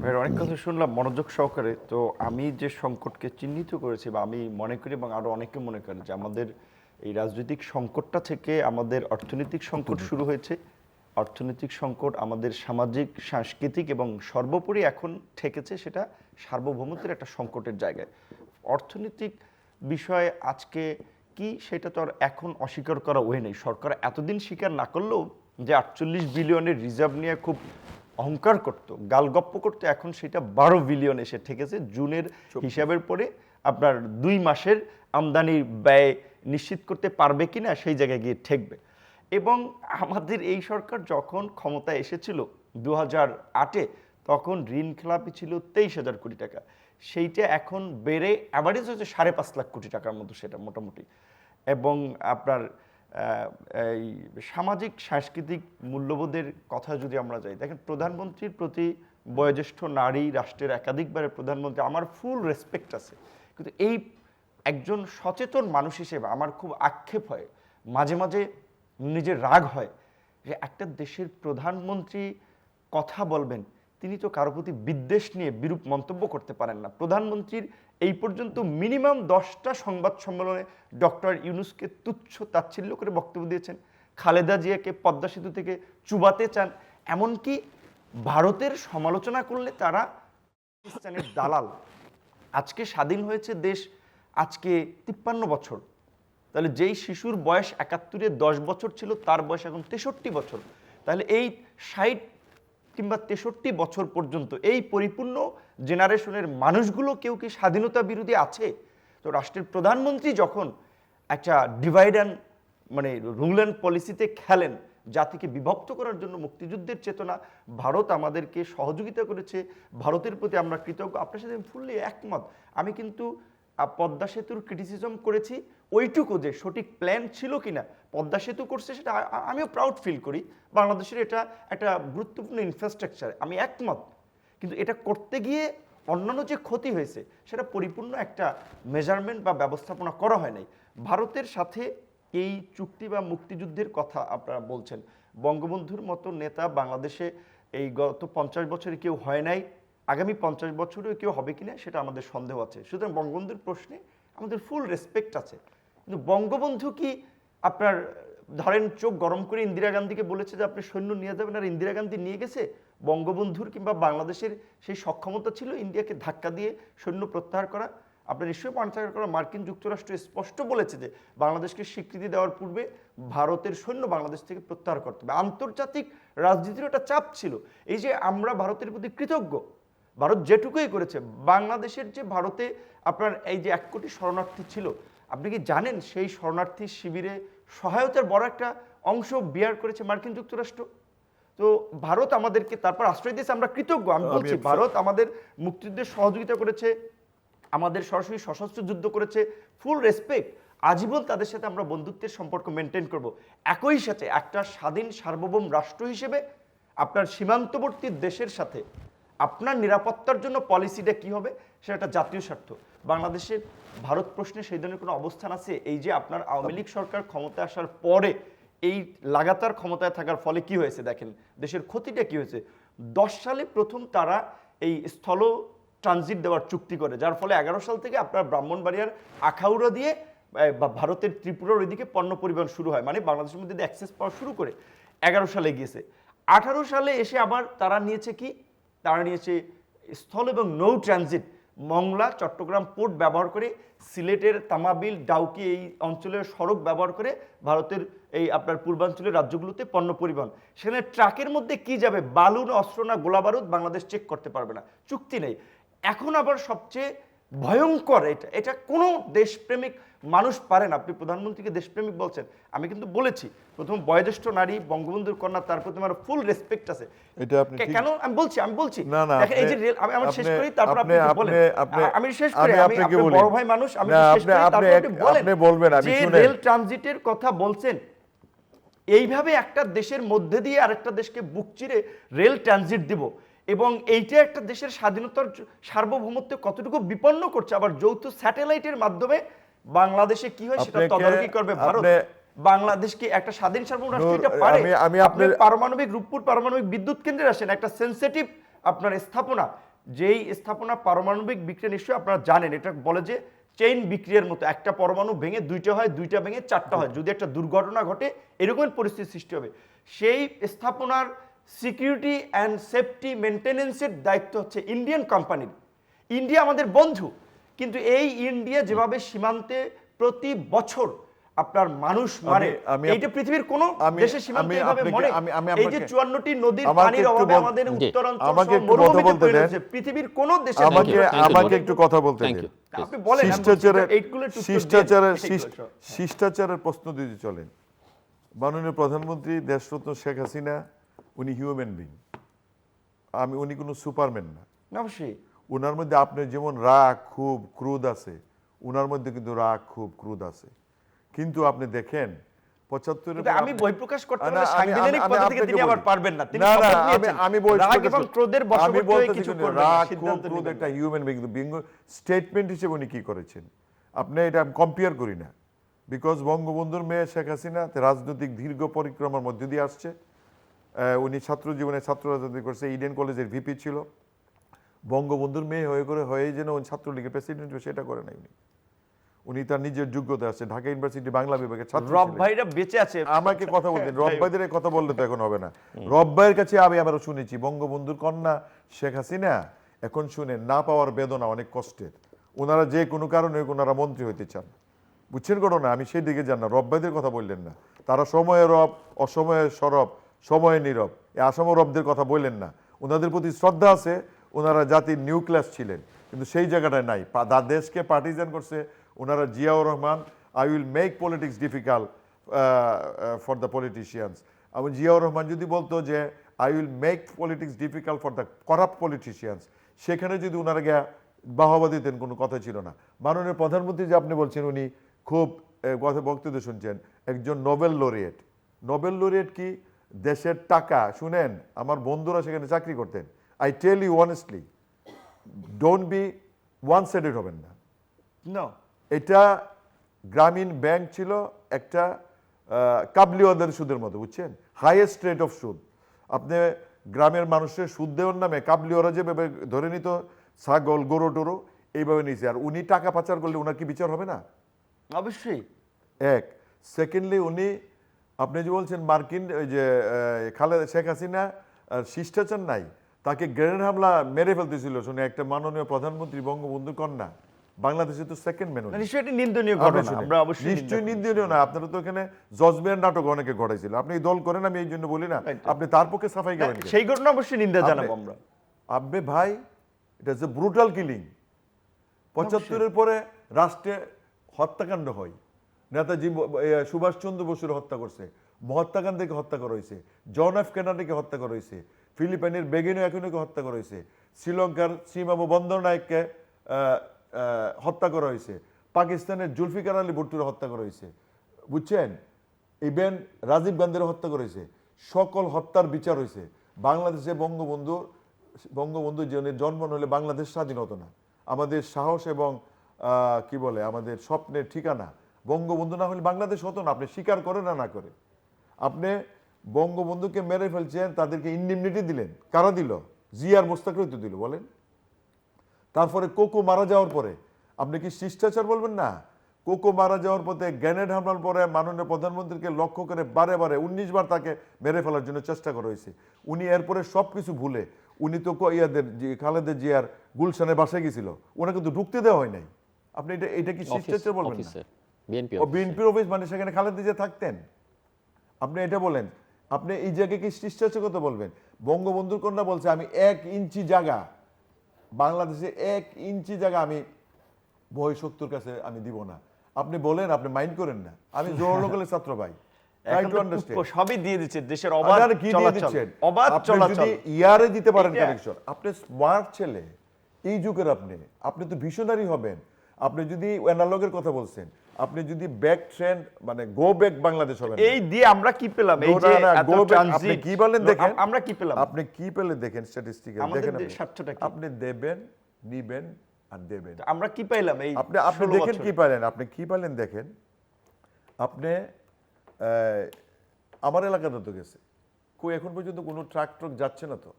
ভাইয়ের অনেক কথা শুনলাম মনোযোগ সহকারে। তো আমি যে সংকটকে চিহ্নিত করেছি বা আমি মনে করি এবং আরও অনেকে মনে করেন যে আমাদের এই রাজনৈতিক সংকটটা থেকে আমাদের অর্থনৈতিক সংকট শুরু হয়েছে। অর্থনৈতিক সংকট আমাদের সামাজিক সাংস্কৃতিক এবং সর্বোপরি এখন ঠেকেছে সেটা সার্বভৌমত্বের একটা সংকটের জায়গায়। অর্থনৈতিক বিষয়ে আজকে কি সেটা তো আর এখন অস্বীকার করা ওয়ে নেই। সরকার এতদিন স্বীকার না করলেও যে আটচল্লিশ বিলিয়নের রিজার্ভ নিয়ে খুব অহংকার করত গালগপ্প করতো এখন সেটা বারো বিলিয়ন এসে ঠেকেছে। জুনের হিসাবের পরে আপনার দুই মাসের আমদানির ব্যয় নিশ্চিত করতে পারবে কিনা সেই জায়গায় গিয়ে ঠেকবে। এবং আমাদের এই সরকার যখন ক্ষমতায় এসেছিল দু হাজার আটে তখন ঋণ খেলাপি ছিল তেইশ হাজার কোটি টাকা। সেইটা এখন বেড়ে অ্যাভারেজ হচ্ছে সাড়ে পাঁচ লাখ কোটি টাকার মতো সেটা মোটামুটি। এবং আপনার এই সামাজিক, সাংস্কৃতিক মূল্যবোধের কথা যদি আমরা যাই, দেখেন প্রধানমন্ত্রীর প্রতি বয়োজ্যেষ্ঠ নারী রাষ্ট্রের একাধিকবারের প্রধানমন্ত্রী, আমার ফুল রেসপেক্ট আছে। কিন্তু এই একজন সচেতন মানুষ হিসেবে আমার খুব আক্ষেপ হয়, মাঝে মাঝে নিজের রাগ হয় যে একটা দেশের প্রধানমন্ত্রী কথা বলবেন তিনি তো কারও প্রতি বিদ্বেষ নিয়ে বিরূপ মন্তব্য করতে পারেন না। প্রধানমন্ত্রীর এই পর্যন্ত মিনিমাম দশটা সংবাদ সম্মেলনে ডক্টর ইউনুসকে তুচ্ছ তাচ্ছিল্য করে বক্তব্য দিয়েছেন। খালেদা জিয়াকে, পদ্মা সেতু থেকে চুবাতে চান। এমনকি ভারতের সমালোচনা করলে তারা পাকিস্তানের দালাল। আজকে স্বাধীন হয়েছে দেশ, আজকে তিপ্পান্ন বছর। তাহলে যেই শিশুর বয়স একাত্তরে দশ বছর ছিল, তার বয়স এখন তেষট্টি বছর। তাহলে এই ষাট কিংবা তেষট্টি বছর পর্যন্ত এই পরিপূর্ণ জেনারেশনের মানুষগুলো কেউ কি স্বাধীনতা বিরোধী আছে? তো রাষ্ট্রের প্রধানমন্ত্রী যখন একটা ডিভাইড অ্যান্ড মানে রুল অ্যান্ড পলিসিতে খেলেন, জাতিকে বিভক্ত করার জন্য মুক্তিযুদ্ধের চেতনা, ভারত আমাদেরকে সহযোগিতা করেছে, ভারতের প্রতি আমরা কৃতজ্ঞ। আপনার সাথে আমি ফুললি একমত। আমি কিন্তু পদ্মা সেতুর ক্রিটিসিজম করেছি। ওইটুকু যে সঠিক প্ল্যান ছিল কিনা পদ্মা সেতু করছে সেটা আমিও প্রাউড ফিল করি। বাংলাদেশের এটা একটা গুরুত্বপূর্ণ ইনফ্রাস্ট্রাকচার আমি একমত। কিন্তু এটা করতে গিয়ে অন্যান্য যে ক্ষতি হয়েছে, সেটা পরিপূর্ণ একটা মেজারমেন্ট বা ব্যবস্থাপনা করা হয় নাই। ভারতের সাথে এই চুক্তি বা মুক্তিযুদ্ধের কথা আপনারা বলছেন। বঙ্গবন্ধুর মতো নেতা বাংলাদেশে এই গত পঞ্চাশ বছরে কেউ হয় নাই, আগামী পঞ্চাশ বছরেও কেউ হবে কিনা সেটা আমাদের সন্দেহ আছে। সুতরাং বঙ্গবন্ধুর প্রশ্নে আমাদের ফুল রেসপেক্ট আছে। কিন্তু বঙ্গবন্ধু কি আপনার, ধরেন চোখ গরম করে ইন্দিরা গান্ধীকে বলেছে যে আপনি সৈন্য নিয়ে যাবেন আর ইন্দিরা গান্ধী নিয়ে গেছে, বঙ্গবন্ধুর কিংবা বাংলাদেশের সেই সক্ষমতা ছিল ইন্ডিয়াকে ধাক্কা দিয়ে সৈন্য প্রত্যাহার করা। আপনার নিশ্চয়ই প্রত্যাহার করা। মার্কিন যুক্তরাষ্ট্র স্পষ্ট বলেছে যে বাংলাদেশকে স্বীকৃতি দেওয়ার পূর্বে ভারতের সৈন্য বাংলাদেশ থেকে প্রত্যাহার করতে হবে। আন্তর্জাতিক রাজনীতির একটা চাপ ছিল। এই যে আমরা ভারতের প্রতি কৃতজ্ঞ, ভারত যেটুকুই করেছে, বাংলাদেশের যে ভারতে আপনার এই যে এক কোটি শরণার্থী ছিল, আপনি কি জানেন সেই শরণার্থী শিবিরে সহায়তার বড় একটা অংশ বিয়ার করেছে মার্কিন যুক্তরাষ্ট্র। তো ভারত আমাদেরকে তারপর আশ্রয় দিয়েছে আমরা কৃতজ্ঞ। আমি বলছি ভারত আমাদের মুক্তিযুদ্ধের সহযোগিতা করেছে আমাদের সরাসরি সশস্ত্র যুদ্ধ করেছে ফুল রেসপেক্ট আজীবন তাদের সাথে আমরা বন্ধুত্বের সম্পর্ক মেনটেন করব। একই সাথে একটা স্বাধীন সার্বভৌম রাষ্ট্র হিসেবে আপনার সীমান্তবর্তী দেশের সাথে আপনার নিরাপত্তার জন্য পলিসিটা কি হবে সেটা একটা জাতীয় স্বার্থ। বাংলাদেশের ভারত প্রশ্নে সেই ধরনের কোনো অবস্থান আছে? এই যে আপনার আওয়ামী লীগ সরকার ক্ষমতায় আসার পরে এই লাগাতার ক্ষমতায় থাকার ফলে কি হয়েছে দেখেন? দেশের ক্ষতিটা কি হয়েছে? দশ সালে প্রথম তারা এই স্থল ট্রানজিট দেওয়ার চুক্তি করে, যার ফলে এগারো সাল থেকে আপনার ব্রাহ্মণবাড়িয়ার আখাউড়া দিয়ে ভারতের ত্রিপুরার ওইদিকে পণ্য পরিবহন শুরু হয়। মানে বাংলাদেশের মধ্যে অ্যাক্সেস পাওয়া শুরু করে এগারো সালে গিয়েছে। আঠারো সালে এসে আবার তারা নিয়েছে কি? তারা নিয়েছে স্থল এবং নৌ ট্রানজিট মংলা, চট্টগ্রাম পোর্ট ব্যবহার করে, সিলেটের তামাবিল, ডাউকি এই অঞ্চলের সড়ক ব্যবহার করে ভারতের এই আপনার পূর্বাঞ্চলের রাজ্যগুলোতে পণ্য পরিবহন। সেখানে ট্রাকের মধ্যে কি যাবে? বালুন, অস্ত্র না গোলাবারুদ বাংলাদেশ চেক করতে পারবে না। চুক্তি নেই। এখন আবার সবচেয়ে ভয়ঙ্কর এটা এটা কোনো দেশপ্রেমিক মানুষ পারেন আপনি প্রধানমন্ত্রীকে দেশপ্রেমিক বলছেন আমি কিন্তু বলেছি প্রথম বয়োজ্যেষ্ঠ নারী বঙ্গবন্ধুর কন্যা তার প্রতি আমার ফুল রেসপেক্ট আছে। এটা আপনি কেন? আমি বলছি আমি বলছি। না, না, এই যে আমি আমার শেষ করি তারপর আপনি বলেন। আমি শেষ করি আমি। বড় ভাই মানুষ আমি শেষ করি তারপর আপনি বলেন আপনি বলবেন, আমি যে শুনেন। রেল ট্রানজিটের কথা বলছেন এইভাবে একটা দেশের মধ্যে দিয়ে আরেকটা দেশকে বুক চিরে রেল ট্রানজিট দিব। এবং এইটা একটা দেশের স্বাধীনতার সার্বভৌমত্ব কতটুকু বিপন্ন করছে আবার যৌথ স্যাটেলাইটের মাধ্যমে বাংলাদেশে কি হয় সেটা তদারকি করবে ভারত। আপনি- বাংলাদেশকে একটা স্বাধীন সার্বভৌম রাষ্ট্র এটা পারে? আমি- আমি আপনি পারমাণবিক রূপপুর পারমাণবিক বিদ্যুৎ কেন্দ্রে আসেন একটা সেন্সিটিভ আপনার স্থাপনা। যেই স্থাপনা পারমাণবিক বিক্রিয়া নিশ্চয়ই আপনারা জানেন এটা বলে যে চেইন বিক্রিয়ার মতো একটা পরমাণু ভেঙে দুইটা হয় দুইটা ভেঙে চারটা হয়। যদি একটা দুর্ঘটনা ঘটে এরকম পরিস্থিতি সৃষ্টি হবে। সেই স্থাপনার সিকিউরিটি অ্যান্ড সেফটি মেনটেনেন্সের দায়িত্ব হচ্ছে ইন্ডিয়ান কোম্পানির ইন্ডিয়া আমাদের বন্ধু কিন্তু এই ইন্ডিয়া যেভাবে সীমান্তে প্রতি বছর আপনার মানুষ মারে এইটা পৃথিবীর কোন দেশের সীমান্তে এভাবে মরে এই যে আপনাকে- চুয়ান্নটি নদীর পানির অভাবে আমাদের। উত্তরাঞ্চল আমাকে একটু কথা মরুভূমিতে বলতে পরিণত দেন। হয়েছে। পৃথিবীর কোন দেশে আমাকে আমাকে একটু কথা বলতে দিন আপনি বলেন শিষ্টাচারের দিয়ে শিষ্টাচারের। শিষ্টাচারের প্রশ্ন দিতে চলেন মাননীয় প্রধানমন্ত্রী দেশরত্ন শেখ হাসিনা উনি হিউম্যান বিং আমি উনি কোনো সুপারম্যান না। অবশ্যই। ওনার মধ্যে আপনার যেমন রাগ খুব ক্রোধ আছে ওনার মধ্যে কিন্তু রাগ খুব ক্রোধ আছে। কিন্তু আপনি দেখেন আমি বই প্রকাশ করতে না, পারলে আমি- সাংবিধানিক আমি- আমি পদ্ধতিকে আপনাকে তিনি আবার পারবেন না। তিনি না, না, শপথ আমি- নিয়েছেন। আমি বই রাগ এবং ক্রোধের বশবর্তী কিছু কিন্তু করবেন না, রাগ ক্রোধ একটা হিউম্যান বিং বিং স্টেটমেন্ট হিসেবে উনি কি করেছেন? আপনি এটা কম্পেয়ার করি না। বিকজ বঙ্গবন্ধুর মেয়ে শেখ হাসিনা রাজনৈতিক দীর্ঘ পরিক্রমার মধ্যে দিয়ে আসছে। উনি ছাত্র জীবনে ছাত্র রাজনীতি করছে ইডেন কলেজের ভিপি ছিল। বঙ্গবন্ধুর মেয়ে হয়ে করে হয়ে যেন উনি ছাত্রলীগের প্রেসিডেন্ট সেটা করে নাই উনি। উনি তার নিজের যোগ্যতা আছে ঢাকা ইউনিভার্সিটি বাংলা বিভাগের ছাত্র রব ভাইরা বেঁচে আছে। আমাকে কথা বলতে। রব্বাইদের এই কথা বললে তো এখন হবে না। রব্বাইয়ের কাছে আমি আবারও শুনেছি বঙ্গবন্ধুর কন্যা শেখ হাসিনা এখন শুনে না পাওয়ার বেদনা অনেক কষ্টের। ওনারা যে কোনো কারণে ওনারা মন্ত্রী হইতে চান। বুঝছেন ঘটনা? আমি সেই দিকে যান না রব্বাইদের কথা বললেন না। তারা সময়ের রব অসময়ের সরব সময়ে নীরব। এ আসাম রবদের কথা বললেন না। ওনাদের প্রতি শ্রদ্ধা আছে ওনারা জাতির নিউক্লিয়াস ছিলেন, কিন্তু সেই জায়গাটায় নাই। দা দেশকে পার্টিজান করছে ওনারা Ziaur Rahman. I will make politics difficult for the politicians এবং জিয়াউর রহমান যদি বলতো যে I will make politics difficult for the corrupt politicians সেখানে যদি ওনারা গিয়া বাহবা দিতেন, কোনো কথা ছিল না। মাননীয় প্রধানমন্ত্রী যে আপনি বলছেন, উনি খুব কথা বক্তব্য শুনছেন। একজন নোবেল লরিয়েট। নোবেল লরিয়েট কি? দেশের টাকা শুনেন আমার বন্ধুরা সেখানে চাকরি করতেন। I tell you honestly don't be one sided হবেন না. এটা গ্রামীণ ব্যাংক ছিল একটা কাবলিওয়াদের সুদের মতো বুঝছেন? হাইয়েস্ট রেট অফ সুদ। আপনি গ্রামের মানুষের সুদ দেওয়ার নামে কাবলিওয়ারা যেভাবে ধরে নিত ছাগল গরু টরু এইভাবে নিয়েছে আর উনি টাকা পাচার করলে ওনার কি বিচার হবে না? অবশ্যই। এক। সেকেন্ডলি উনি আপনি যে বলছেন মার্কিন ওই যে খালেদা শেখ হাসিনা শিষ্টাচার নাই তাকে গ্রেনেড হামলা মেরে ফেলতেছিল শুনে একটা মাননীয় প্রধানমন্ত্রী বঙ্গবন্ধু কন্যা। বাংলাদেশে তো সেকেন্ড মেনু নিশ্চয়ই নিন্দনীয় ঘটনা আমরা অবশ্যই নিশ্চয়ই নিন্দনীয়। না আপনারা তো এখানে জজবের নাটক অনেকে ঘটাইছিল। আপনি দল করেন আমি এই জন্য বলি না। আপনি তার পক্ষে সাফাই করি। গাবেন সেই ঘটনা অবশ্যই নিন্দা জানাব আমরা। আব্বে ভাই এটা হচ্ছে ব্রুটাল কিলিং পঁচাত্তরের পরে রাষ্ট্রে হত্যাকাণ্ড হয়। নেতাজি সুভাষচন্দ্র বসুর হত্যা করছে, মহাত্মা গান্ধীকে হত্যা করা হয়েছে, জন এফ কেনাডিকে হত্যা করা হয়েছে, ফিলিপাইনের বেগিনো এখনকে হত্যা করা হয়েছে, শ্রীলঙ্কার সীমাবু বন্দরনায়ককে হত্যা করা হয়েছে, পাকিস্তানের জুলফিকার আলী ভুট্টোর হত্যা করা হয়েছে, বুঝছেন? ইভেন রাজীব গান্ধীর হত্যা করেছে সকল হত্যার বিচার হয়েছে, বাংলাদেশে বঙ্গবন্ধু বঙ্গবন্ধু জীবনের জন্ম হলে বাংলাদেশ স্বাধীন হতো না, আমাদের সাহস এবং কি বলে, আমাদের স্বপ্নের ঠিকানা বঙ্গবন্ধু না হলে বাংলাদেশ হতো না। আপনি স্বীকার করে না না করে। আপনি বঙ্গবন্ধুকে মেরে ফেলছেন তাদেরকে ইন্ডিমনিটি দিলেন। কারা দিল? জিয়ার মোস্তাকরই তো দিল বলেন। তারপরে কোকো মারা যাওয়ার পরে আপনি কি শিষ্টাচার বলবেন? না। কোকো মারা যাওয়ার পথে গ্যানেড হামলার পরে মাননীয় প্রধানমন্ত্রীকে লক্ষ্য করে বারে বারে উনিশ বার তাকে মেরে ফেলার জন্য চেষ্টা করা হয়েছে। উনি এরপরে সব কিছু ভুলে উনি তো ইয়াদের খালেদের জিয়ার গুলশানে বাসায় গেছিল। ওনাকে তো ঢুকতে দেওয়া হয় নাই। আপনি এটা এটা কি শিষ্টাচার বলবেন না? বিএনপি ও বিএনপির অফিস মানে সেখানে খালেদা জিয়া থাকতেন? আপনি এটা বলেন। আপনি এই জায়গায় কি বলবেন? বঙ্গবন্ধুর কন্যা বলছে আমি এক ইঞ্চি জায়গা বাংলাদেশে এক ইঞ্চি জায়গা আমি কাছে আমি দিব না। আপনি বলেন আপনি মাইন্ড করেন না। আমি লোকালের ছাত্র ভাই। সবই দিয়ে দেশের অবাধ চলাচল অবাধ চলাচল যদি ইয়ারে দিতে পারেন কানেকশন আপনি স্মার্ট ছেলে এই যুগের আপনি। আপনি তো ভিশনারি হবেন। আপনি যদি অ্যানালগের কথা বলছেন আপনি যদি ব্যাক ট্রেন্ড মানে গো ব্যাক বাংলাদেশ হবেন এই দিয়ে আমরা কি পেলাম? এই যে এত আপনি কি বলেন দেখেন? আমরা কি পেলাম? আপনি কি পেলে দেখেন স্ট্যাটিস্টিক্যাল দেখেন আপনি। স্বার্থটা কি? আপনি দেবেন নিবেন আর দেবেন। আমরা কি পাইলাম এই আপনি আপনি দেখেন কি পাইলেন আপনি কি পাইলেন দেখেন? আপনি আমার এলাকাতে তো গেছে। কই এখন পর্যন্ত কোনো ট্রাক ট্রাক যাচ্ছে না তো?